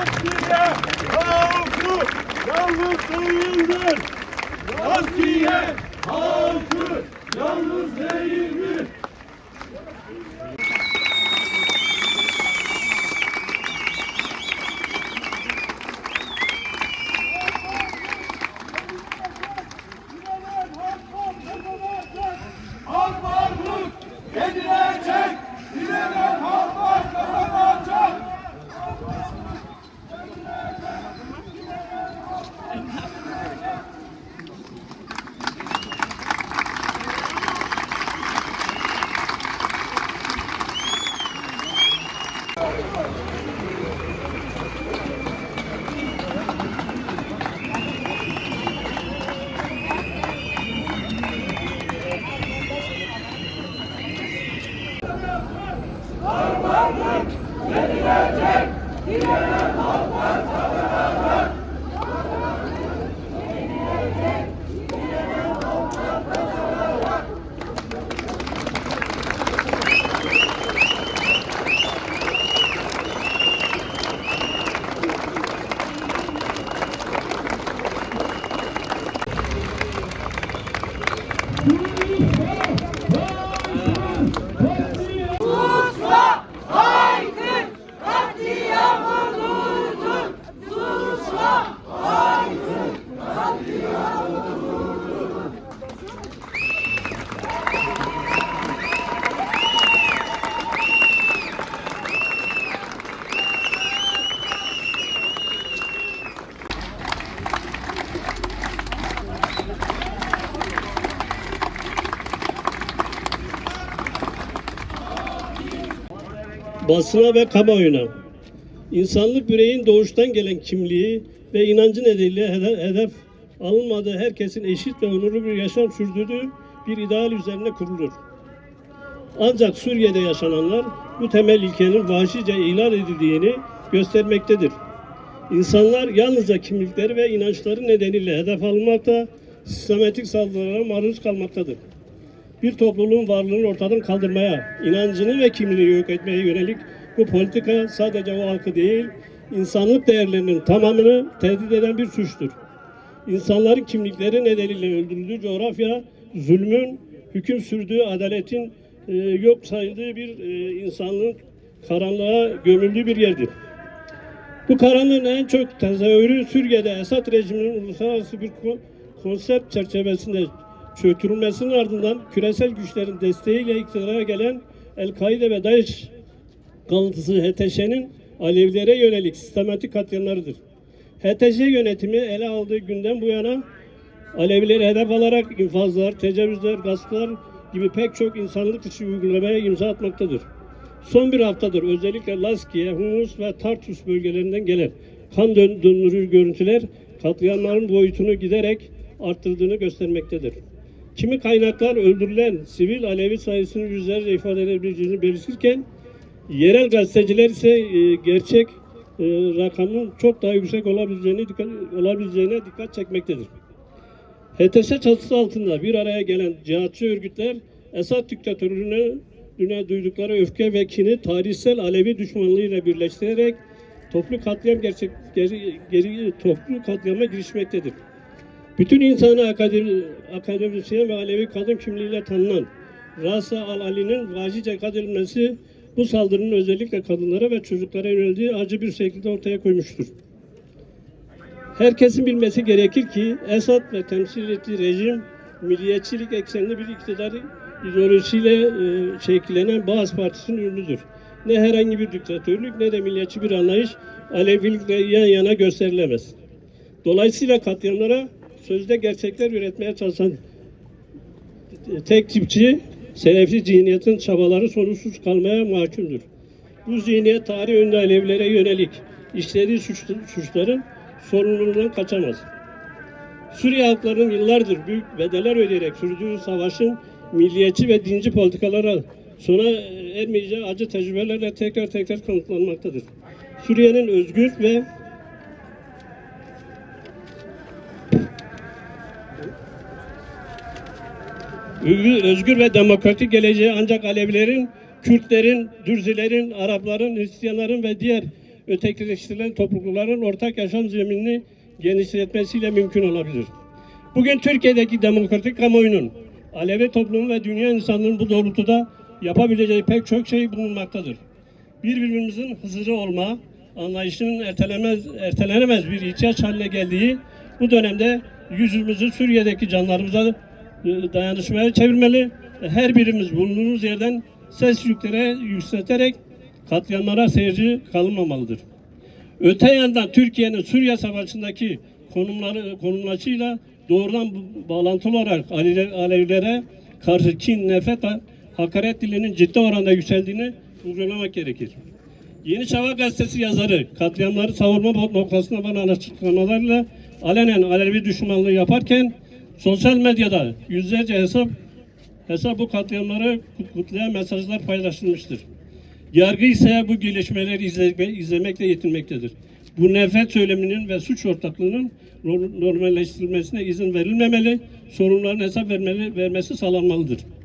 Asiye halkı yalnız değildir. Asiye halkı yalnız değildir. Hillary Clinton! Basına ve kamuoyuna insanlık bireyin doğuştan gelen kimliği ve inancı nedeniyle hedef, alınmadığı herkesin eşit ve onurlu bir yaşam sürdürdüğü bir ideal üzerine kurulur. Ancak Suriye'de yaşananlar bu temel ilkenin vahşice ihlal edildiğini göstermektedir. İnsanlar yalnızca kimlikleri ve inançları nedeniyle hedef alınmakta, sistematik saldırılara maruz kalmaktadır bir topluluğun varlığını ortadan kaldırmaya, inancını ve kimliğini yok etmeye yönelik bu politika sadece o halkı değil, insanlık değerlerinin tamamını tehdit eden bir suçtur. İnsanların kimlikleri nedeniyle öldürüldüğü coğrafya, zulmün hüküm sürdüğü adaletin e, yok sayıldığı bir e, insanlığın karanlığa gömüldüğü bir yerdir. Bu karanlığın en çok tezahürü Suriye'de Esad rejiminin uluslararası bir ko- konsept çerçevesinde çöktürülmesinin ardından küresel güçlerin desteğiyle iktidara gelen El-Kaide ve DAEŞ kalıntısı HTŞ'nin Alevilere yönelik sistematik katliamlarıdır. HTŞ yönetimi ele aldığı günden bu yana Alevileri hedef alarak infazlar, tecavüzler, gasplar gibi pek çok insanlık dışı uygulamaya imza atmaktadır. Son bir haftadır özellikle Laskiye, Humus ve Tartus bölgelerinden gelen kan dön- döndürür görüntüler katliamların boyutunu giderek arttırdığını göstermektedir. Kimi kaynaklar öldürülen sivil Alevi sayısının yüzlerce ifade edebileceğini belirtirken yerel gazeteciler ise e, gerçek e, rakamın çok daha yüksek olabileceğini dikkat, olabileceğine dikkat çekmektedir. HTS çatısı altında bir araya gelen cihatçı örgütler Esad diktatörlüğüne düne duydukları öfke ve kini tarihsel Alevi düşmanlığıyla birleştirerek toplu katliam gerçek geri, geri toplu katliama girişmektedir. Bütün insanı akademi, akademisyen ve Alevi kadın kimliğiyle tanınan Rasa Al-Ali'nin vahşice katledilmesi bu saldırının özellikle kadınlara ve çocuklara yöneldiği acı bir şekilde ortaya koymuştur. Herkesin bilmesi gerekir ki Esad ve temsil ettiği rejim milliyetçilik eksenli bir iktidar ideolojisiyle e, şekillenen Bağız Partisi'nin ürünüdür. Ne herhangi bir diktatörlük ne de milliyetçi bir anlayış Alevilikle yan yana gösterilemez. Dolayısıyla katliamlara sözde gerçekler üretmeye çalışan tek tipçi Selefi zihniyetin çabaları sonuçsuz kalmaya mahkumdur. Bu zihniyet tarih önünde Alevilere yönelik işlediği suç, suçların sorumluluğundan kaçamaz. Suriye halklarının yıllardır büyük bedeller ödeyerek sürdüğü savaşın milliyetçi ve dinci politikalara sona ermeyeceği acı tecrübelerle tekrar tekrar kanıtlanmaktadır. Suriye'nin özgür ve Özgür, özgür ve demokratik geleceği ancak Alevilerin, Kürtlerin, Dürzilerin, Arapların, Hristiyanların ve diğer ötekileştirilen toplulukların ortak yaşam zeminini genişletmesiyle mümkün olabilir. Bugün Türkiye'deki demokratik kamuoyunun Alevi toplumu ve dünya insanlığının bu doğrultuda yapabileceği pek çok şey bulunmaktadır. Birbirimizin hızırı olma, anlayışının ertelemez, ertelenemez bir ihtiyaç haline geldiği bu dönemde yüzümüzü Suriye'deki canlarımıza e, dayanışmaya çevirmeli her birimiz bulunduğumuz yerden ses yüklere yükselterek katliamlara seyirci kalınmamalıdır. Öte yandan Türkiye'nin Suriye Savaşı'ndaki konumları konumlaşıyla doğrudan bağlantılı olarak Alevi- Alevilere karşı kin, nefret, hakaret dilinin ciddi oranda yükseldiğini vurgulamak gerekir. Yeni Çağ Gazetesi yazarı katliamları savunma noktasına varan açıklamalarla alenen Alevi düşmanlığı yaparken sosyal medyada yüzlerce hesap hesap bu katliamları kutlayan mesajlar paylaşılmıştır. Yargı ise bu gelişmeleri izleme, izlemekle yetinmektedir. Bu nefret söyleminin ve suç ortaklığının nor- normalleştirilmesine izin verilmemeli, sorunların hesap vermeli, vermesi sağlanmalıdır.